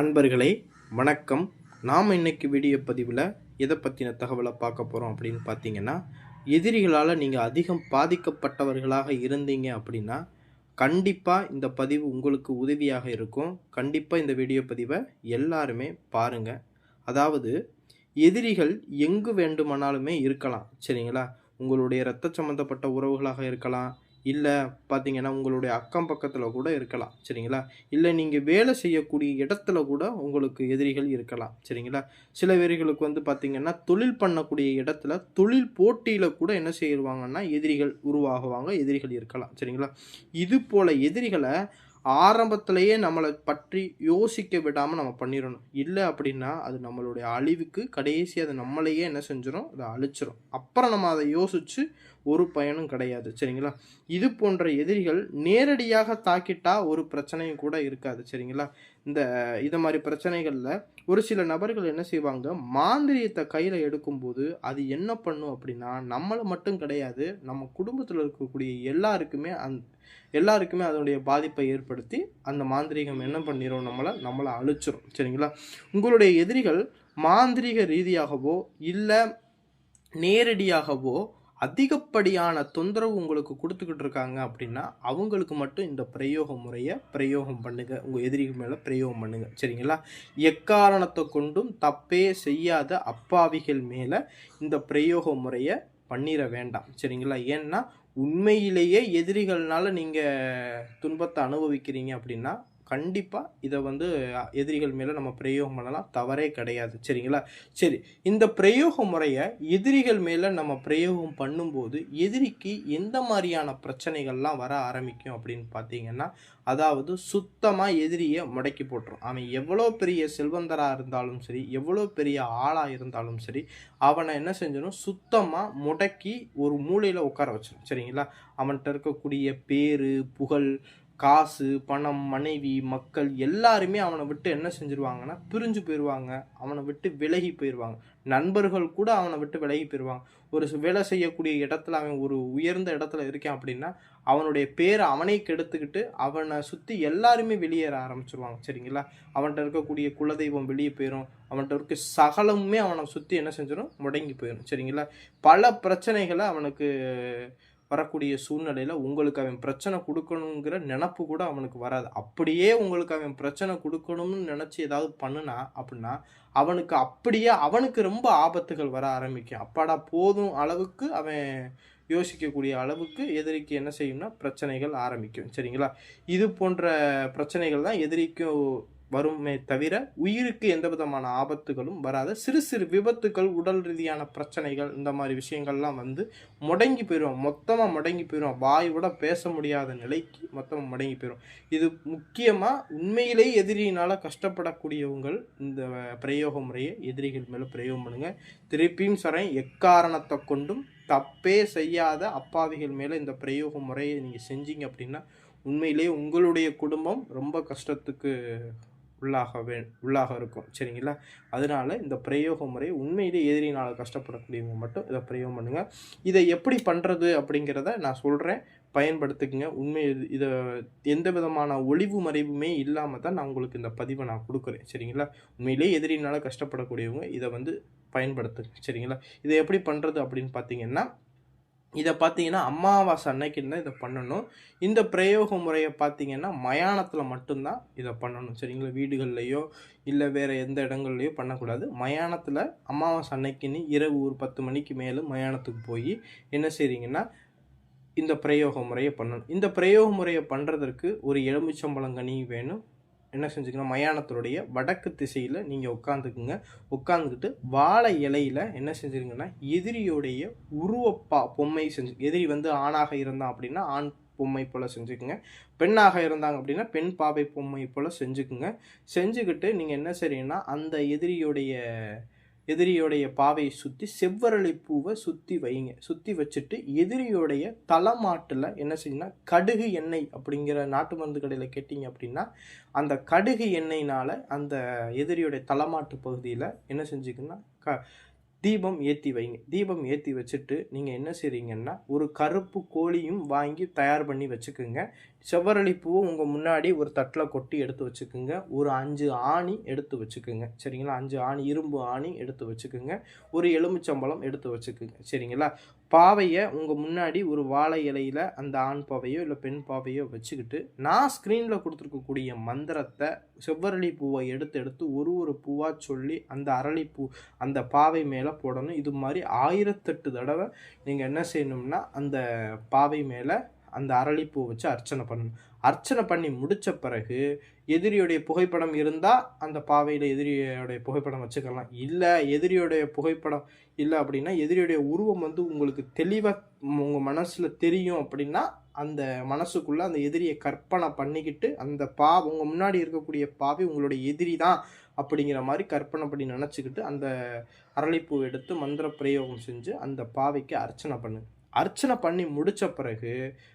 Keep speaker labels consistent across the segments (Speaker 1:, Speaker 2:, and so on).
Speaker 1: அன்பர்களே வணக்கம். நாம் இன்னைக்கு வீடியோ பதிவில் எதை பற்றின தகவலை பார்க்க போகிறோம் அப்படின்னு பார்த்தீங்கன்னா எதிரிகளால் நீங்கள் அதிகம் பாதிக்கப்பட்டவர்களாக இருந்தீங்க அப்படின்னா கண்டிப்பாக இந்த பதிவு உங்களுக்கு உதவியாக இருக்கும். கண்டிப்பாக இந்த வீடியோ பதிவை எல்லாருமே பாருங்கள் அதாவது எதிரிகள் எங்கு வேண்டுமானாலுமே இருக்கலாம். சரிங்களா? உங்களுடைய இரத்த சம்மந்தப்பட்ட உறவுகளாக இருக்கலாம். இல்லை பார்த்தீங்கன்னா உங்களுடைய அக்கம் பக்கத்தில் கூட இருக்கலாம் சரிங்களா? இல்லை நீங்கள் வேலை செய்யக்கூடிய இடத்துல கூட உங்களுக்கு எதிரிகள் இருக்கலாம் சரிங்களா? சில பேர்களுக்கு வந்து பார்த்திங்கன்னா தொழில் பண்ணக்கூடிய இடத்துல தொழில் போட்டியில் கூட என்ன செய்வாங்கன்னா எதிரிகள் உருவாகுவாங்க எதிரிகள் இருக்கலாம் சரிங்களா? இது போல் எதிரிகளை ஆரம்பத்திலேயே நம்மளை பற்றி யோசிக்க விடாமல் நம்ம பண்ணிடணும். இல்லை அப்படின்னா அது நம்மளுடைய அழிவுக்கு கடைசி அது நம்மளையே என்ன செஞ்சிடும் அதை அழிச்சிரும். அப்புறம் நம்ம அதை யோசித்து ஒரு பயனும் கிடையாது. சரிங்களா? இது போன்ற எதிரிகள் நேரடியாக தாக்கிட்டா ஒரு பிரச்சனையும் கூட இருக்காது. சரிங்களா? இந்த இது மாதிரி பிரச்சனைகளில் ஒரு சில நபர்கள் என்ன செய்வாங்க? மாந்திரியத்தை கையில் எடுக்கும்போது அது என்ன பண்ணும் அப்படின்னா நம்மளை மட்டும் கிடையாது நம்ம குடும்பத்தில் இருக்கக்கூடிய எல்லாருக்குமே அந் எல்லாருக்குமே அதனுடைய பாதிப்பை ஏற்படுத்தி அந்த மாந்திரீகம் என்ன பண்ணிடும் நம்மளை நம்மளை அழிச்சிரும். சரிங்களா? உங்களுடைய எதிரிகள் மாந்திரீக ரீதியாகவோ இல்லை நேரடியாகவோ அதிகப்படியான தொந்தரவு உங்களுக்கு கொடுத்துக்கிட்டு இருக்காங்க அப்படின்னா அவங்களுக்கு மட்டும் இந்த பிரயோக முறையை பிரயோகம் பண்ணுங்கள் உங்கள் எதிரிகள் மேலே பிரயோகம் பண்ணுங்கள் சரிங்களா? எக்காரணத்தை கொண்டும் தப்பே செய்யாத அப்பாவிகள் மேலே இந்த பிரயோக முறையை பண்ணிட வேண்டாம். சரிங்களா? ஏன்னா உண்மையிலேயே எதிரிகள்னால நீங்கள் துன்பத்தை அனுபவிக்கிறீங்க அப்படின்னா கண்டிப்பாக இதை வந்து எதிரிகள் மேலே நம்ம பிரயோகம் பண்ணலாம். தவறே கிடையாது. சரிங்களா? சரி இந்த பிரயோக முறையை எதிரிகள் மேலே நம்ம பிரயோகம் பண்ணும்போது எதிரிக்கு எந்த மாதிரியான பிரச்சனைகள்லாம் வர ஆரம்பிக்கும் அப்படின்னு பார்த்தீங்கன்னா அதாவது சுத்தமாக எதிரியை முடக்கி போட்டுரும். அவன் எவ்வளோ பெரிய செல்வந்தராக இருந்தாலும் சரி எவ்வளோ பெரிய ஆளாக இருந்தாலும் சரி அவனை என்ன செஞ்சிடும் சுத்தமாக முடக்கி ஒரு மூலையில் உட்கார வச்சிடும் சரிங்களா? அவன்கிட்ட இருக்கக்கூடிய பேரு புகழ் காசு பணம் மனைவி மக்கள் எல்லாருமே அவனை விட்டு என்ன செஞ்சிருவாங்கன்னா பிரிஞ்சு போயிடுவாங்க அவனை விட்டு விலகி போயிடுவாங்க நண்பர்கள் கூட அவனை விட்டு விலகி போயிடுவாங்க ஒரு வேலை செய்யக்கூடிய இடத்துல அவன் ஒரு உயர்ந்த இடத்துல இருக்கேன் அப்படின்னா அவனுடைய பேரை அவனே கெடுத்துக்கிட்டு அவனை சுற்றி எல்லாருமே வெளியேற ஆரம்பிச்சிருவாங்க. சரிங்களா? அவன்கிட்ட இருக்கக்கூடிய குலதெய்வம் வெளியே போயிடும் அவன்கிட்ட இருக்க சகலமுமே அவனை சுற்றி என்ன செஞ்சிடும் முடங்கி போயிடும் சரிங்களா? பல பிரச்சனைகளை அவனுக்கு வரக்கூடிய சூழ்நிலையில் உங்களுக்கு அவன் பிரச்சனை கொடுக்கணுங்கிற நினப்பு கூட அவனுக்கு வராது. அப்படியே உங்களுக்கு அவன் பிரச்சனை கொடுக்கணும்னு நினச்சி ஏதாவது பண்ணுனா அப்படின்னா அவனுக்கு அப்படியே அவனுக்கு ரொம்ப ஆபத்துகள் வர ஆரம்பிக்கும். அப்பாடா போதும் அளவுக்கு அவன் யோசிக்கக்கூடிய அளவுக்கு எதிரிக்கு என்ன செய்யும்னா பிரச்சனைகள் ஆரம்பிக்கும். சரிங்களா? இது போன்ற பிரச்சனைகள் தான் எதிரிக்கும் வருமே தவிர உயிருக்கு எந்த விதமான ஆபத்துகளும் வராத. சிறு சிறு விபத்துகள் உடல் ரீதியான பிரச்சனைகள் இந்த மாதிரி விஷயங்கள்லாம் வந்து முடங்கி போயிடும் மொத்தமாக முடங்கி போயிடும் வாய் விட பேச முடியாத நிலைக்கு மொத்தமாக முடங்கி போயிடும் இது முக்கியமாக உண்மையிலேயே எதிரியினால் கஷ்டப்படக்கூடியவங்கள் இந்த பிரயோக முறையை எதிரிகள் மேலே பிரயோகம் பண்ணுங்க. திருப்பியும் சரண் எக்காரணத்தை கொண்டும் தப்பே செய்யாத அப்பாவிகள் மேலே இந்த பிரயோக முறையை நீங்கள் செஞ்சீங்க அப்படின்னா உண்மையிலேயே உங்களுடைய குடும்பம் ரொம்ப கஷ்டத்துக்கு உள்ளாக வே உள்ளாக இருக்கும். சரிங்களா? அதனால் இந்த பிரயோக முறை உண்மையிலே எதிரினால் கஷ்டப்படக்கூடியவங்க மட்டும் இதை பிரயோகம் பண்ணுங்கள் இதை எப்படி பண்ணுறது அப்படிங்கிறத நான் சொல்கிறேன் பயன்படுத்துக்குங்க. உண்மை இதை எந்த விதமான ஒளிவு மறைவுமே இல்லாமல் தான் நான் உங்களுக்கு இந்த பதிவை நான் கொடுக்குறேன். சரிங்களா? உண்மையிலே எதிரினால் கஷ்டப்படக்கூடியவங்க இதை வந்து பயன்படுத்துங்க. சரிங்களா? இதை எப்படி பண்ணுறது அப்படின்னு பார்த்தீங்கன்னா இதை பார்த்தீங்கன்னா அமாவாசை அன்னைக்கு தான் இதை பண்ணணும். இந்த பிரயோக முறையை பார்த்தீங்கன்னா மயானத்தில் மட்டும்தான் இதை பண்ணணும். சரிங்களா? வீடுகள்லையோ இல்லை வேறு எந்த இடங்கள்லையோ பண்ணக்கூடாது. மயானத்தில் அமாவாசை அன்னைக்குன்னு இரவு ஒரு பத்து மணிக்கு மேலே மயானத்துக்கு போய் என்ன செய்கிறீங்கன்னா இந்த பிரயோக முறையை பண்ணணும். இந்த பிரயோக முறையை பண்ணுறதற்கு ஒரு எலுமிச்சம்பழங்கனி வேணும். என்ன செஞ்சுக்கணும்? மயானத்தினுடைய வடக்கு திசையில் நீங்கள் உட்காந்துக்குங்க உட்காந்துக்கிட்டு வாழை இலையில் என்ன செஞ்சுருங்கன்னா எதிரியோடைய உருவப்பா பொம்மை செஞ்சு எதிரி வந்து ஆணாக இருந்தான் அப்படின்னா ஆண் பொம்மை போல் செஞ்சுக்குங்க. பெண்ணாக இருந்தாங்க அப்படின்னா பெண் பாவை பொம்மை போல் செஞ்சுக்குங்க. செஞ்சுக்கிட்டு நீங்கள் என்ன செய்றீங்கன்னா அந்த எதிரியோடைய எதிரியோடைய பாவையை சுற்றி செவ்வரளி பூவை சுற்றி வைங்க. சுற்றி வச்சுட்டு எதிரியோடைய தலைமாட்டில் என்ன செய்யணும்னா கடுகு எண்ணெய் அப்படிங்கிற நாட்டு மருந்து கடையில் கேட்டிங்க அப்படின்னா அந்த கடுகு எண்ணெய்னால் அந்த எதிரியோடைய தலைமாட்டு பகுதியில் என்ன செஞ்சுக்கணும்னா க தீபம் ஏற்றி வைங்க. தீபம் ஏற்றி வச்சுட்டு நீங்கள் என்ன செய்கிறீங்கன்னா ஒரு கருப்பு கோழியும் வாங்கி தயார் பண்ணி வச்சுக்கோங்க. செவ்வரளி பூவை உங்கள் முன்னாடி ஒரு தட்டில் கொட்டி எடுத்து வச்சுக்கோங்க. ஒரு அஞ்சு ஆணி எடுத்து வச்சுக்கோங்க. சரிங்களா? அஞ்சு ஆணி இரும்பு ஆணி எடுத்து வச்சுக்கோங்க. ஒரு எலுமிச்சம்பழம் எடுத்து வச்சுக்கோங்க. சரிங்களா? பாவையை உங்கள் முன்னாடி ஒரு வாழை இலையில் அந்த ஆண் பாவையோ இல்லை பெண் பாவையோ வச்சுக்கிட்டு நான் ஸ்க்ரீனில் கொடுத்துருக்கக்கூடிய மந்திரத்தை செவ்வரளி பூவை எடுத்து எடுத்து ஒரு ஒரு பூவாக சொல்லி அந்த அரளிப்பூ அந்த பாவை மேலே போடணும். இது மாதிரி ஆயிரத்தெட்டு தடவை நீங்கள் என்ன செய்யணும்னா அந்த பாவை மேலே அந்த அரளிப்பூ வச்சு அர்ச்சனை பண்ணணும். அர்ச்சனை பண்ணி முடித்த பிறகு எதிரியுடைய புகைப்படம் இருந்தால் அந்த பாவையில் எதிரியோடைய புகைப்படம் வச்சுக்கலாம். இல்லை எதிரியோடைய புகைப்படம் இல்லை அப்படின்னா எதிரியுடைய உருவம் வந்து உங்களுக்கு தெளிவாக உங்கள் மனசில் தெரியும் அப்படின்னா அந்த மனசுக்குள்ளே அந்த எதிரியை கற்பனை பண்ணிக்கிட்டு அந்த பா உங்கள் முன்னாடி இருக்கக்கூடிய பாவை உங்களுடைய எதிரி தான் அப்படிங்கிற மாதிரி கற்பனை பண்ணி நினச்சிக்கிட்டு அந்த அரளிப்பூ எடுத்து மந்திர பிரயோகம் செஞ்சு அந்த பாவைக்கு அர்ச்சனை பண்ணு. அர்ச்சனை பண்ணி முடித்த பிறகு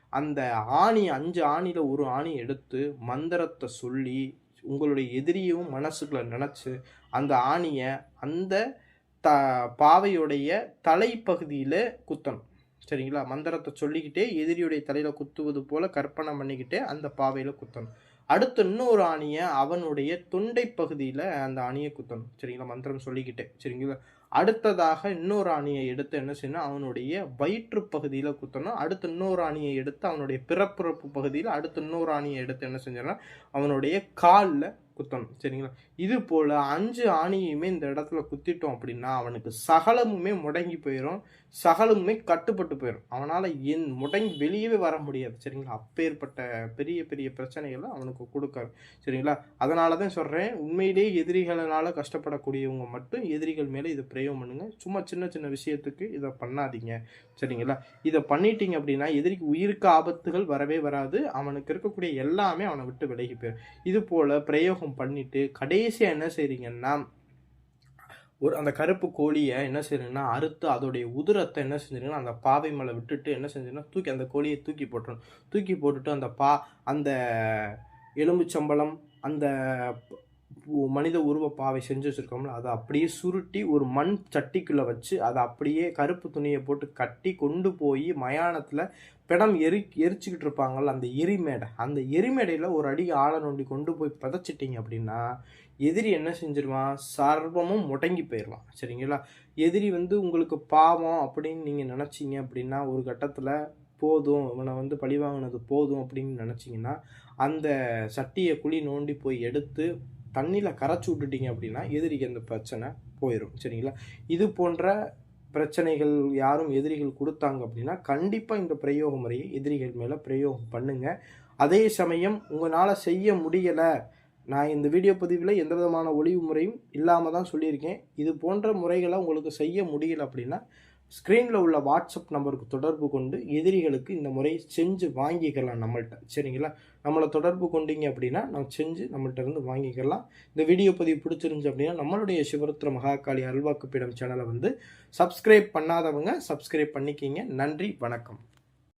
Speaker 1: அந்த ஆணி அஞ்சு ஆணியில் ஒரு ஆணி எடுத்து மந்திரத்தை சொல்லி உங்களுடைய எதிரியும் மனசுக்குள்ள நினச்சி அந்த ஆணியை அந்த த பாவையுடைய தலைப்பகுதியில் குத்தணும். சரிங்களா? மந்திரத்தை சொல்லிக்கிட்டே எதிரியுடைய தலையில் குத்துவது போல் கற்பனை பண்ணிக்கிட்டே அந்த பாவையில் குத்தணும். அடுத்து இன்னொரு ஆணியை அவனுடைய தொண்டை பகுதியில் அந்த ஆணியை குத்தணும். சரிங்களா? மந்திரம் சொல்லிக்கிட்டே. சரிங்களா? அடுத்ததாக இன்னொரு ஆணியை எடுத்து என்ன செய்யணும்? அவனுடைய வயிற்று பகுதியில் குத்தணும். அடுத்து இன்னொரு ஆணியை எடுத்து அவனுடைய பிறப்புறப்பு பகுதியில் அடுத்து இன்னொரு ஆணியை எடுத்து என்ன செஞ்சிடணும்? அவனுடைய காலில் குத்தணும் சரிங்களா? இது போல் அஞ்சு ஆணியுமே இந்த இடத்துல குத்திட்டோம் அப்படின்னா அவனுக்கு சகலமுமே முடங்கி போயிடும் சகலமுமே கட்டுப்பட்டு போயிடும் அவனால் என் முடங்கி வெளியவே வர முடியாது சரிங்களா? அப்பேற்பட்ட பெரிய பெரிய பிரச்சனைகளை அவனுக்கு கொடுக்காது சரிங்களா? அதனால தான் சொல்கிறேன் உண்மையிலேயே எதிரிகளால் கஷ்டப்படக்கூடியவங்க மட்டும் எதிரிகள் மேலே இதை பிரயோகம் பண்ணுங்க. சும்மா சின்ன சின்ன விஷயத்துக்கு இதை பண்ணாதீங்க சரிங்களா? இதை பண்ணிட்டீங்க அப்படின்னா எதிரிக்கு உயிருக்கு ஆபத்துகள் வரவே வராது. அவனுக்கு இருக்கக்கூடிய எல்லாமே அவனை விட்டு விலகி போயிடும் இது போல் பிரயோகம் பண்ணிட்டு கடைசியாக என்ன செய்கிறீங்கன்னா ஒரு அந்த கருப்பு கோழியை என்ன செய்யணும்னா அறுத்து அதோடைய உதிரத்தை என்ன செஞ்சிருங்கன்னா அந்த பாவை மேலே விட்டுட்டு என்ன செஞ்சிருன்னா தூக்கி அந்த கோழியை தூக்கி போட்டுரும் தூக்கி போட்டுட்டு அந்த பா அந்த எலும்புச்சம்பளம் அந்த மனித உருவ பாவை செஞ்சு வச்சுருக்கோம்ல அதை அப்படியே சுருட்டி ஒரு மண் சட்டிக்குள்ளே வச்சு அதை அப்படியே கருப்பு துணியை போட்டு கட்டி கொண்டு போய் மயானத்தில் பிணம் எரி எரிச்சுக்கிட்டு இருப்பாங்கல்ல அந்த எரிமேடை. அந்த எரிமேடையில் ஒரு அடி ஆழ நோண்டி கொண்டு போய் பதச்சிட்டிங்க அப்படின்னா எதிரி என்ன செஞ்சிருவான் சர்வமும் முடங்கி போயிடுவான் சரிங்களா? எதிரி வந்து உங்களுக்கு பாவம் அப்படின்னு நீங்கள் நினச்சிங்க அப்படின்னா ஒரு கட்டத்தில் போதும் இவனை வந்து பழி வாங்கினது போதும் அப்படின்னு நினச்சிங்கன்னா அந்த சட்டியை குழி நோண்டி போய் எடுத்து தண்ணியில் கரைச்சி விட்டுட்டீங்க அப்படின்னா எதிரிக்கு அந்த பிரச்சனை போயிடும் சரிங்களா? இது போன்ற பிரச்சனைகள் யாரும் எதிரிகள் கொடுத்தாங்க அப்படின்னா கண்டிப்பாக இந்த பிரயோக முறையை எதிரிகள் மேலே பிரயோகம் பண்ணுங்க. அதே சமயம் உங்களால் செய்ய முடியலை. நான் இந்த வீடியோ பதிவில் எந்த விதமான ஒளிவு முறையும் இல்லாமல் தான் சொல்லியிருக்கேன். இது போன்ற முறைகளை உங்களுக்கு செய்ய முடியல அப்படின்னா ஸ்க்ரீனில் உள்ள வாட்ஸ்அப் நம்பருக்கு தொடர்பு கொண்டு எதிரிகளுக்கு இந்த முறையை செஞ்சு வாங்கிக்கலாம் நம்மள்ட்ட. சரிங்களா? நம்மளை தொடர்பு கொண்டீங்க அப்படின்னா நம்ம செஞ்சு நம்மள்ட்ட இருந்து வாங்கிக்கலாம். இந்த வீடியோ பதிவு பிடிச்சிருந்துச்சு அப்படின்னா நம்மளுடைய சிவருத்திர மகாகாளி அல்வாக்குப்பிடம் சேனலை வந்து சப்ஸ்கிரைப் பண்ணாதவங்க சப்ஸ்கிரைப் பண்ணிக்கிங்க. நன்றி வணக்கம்.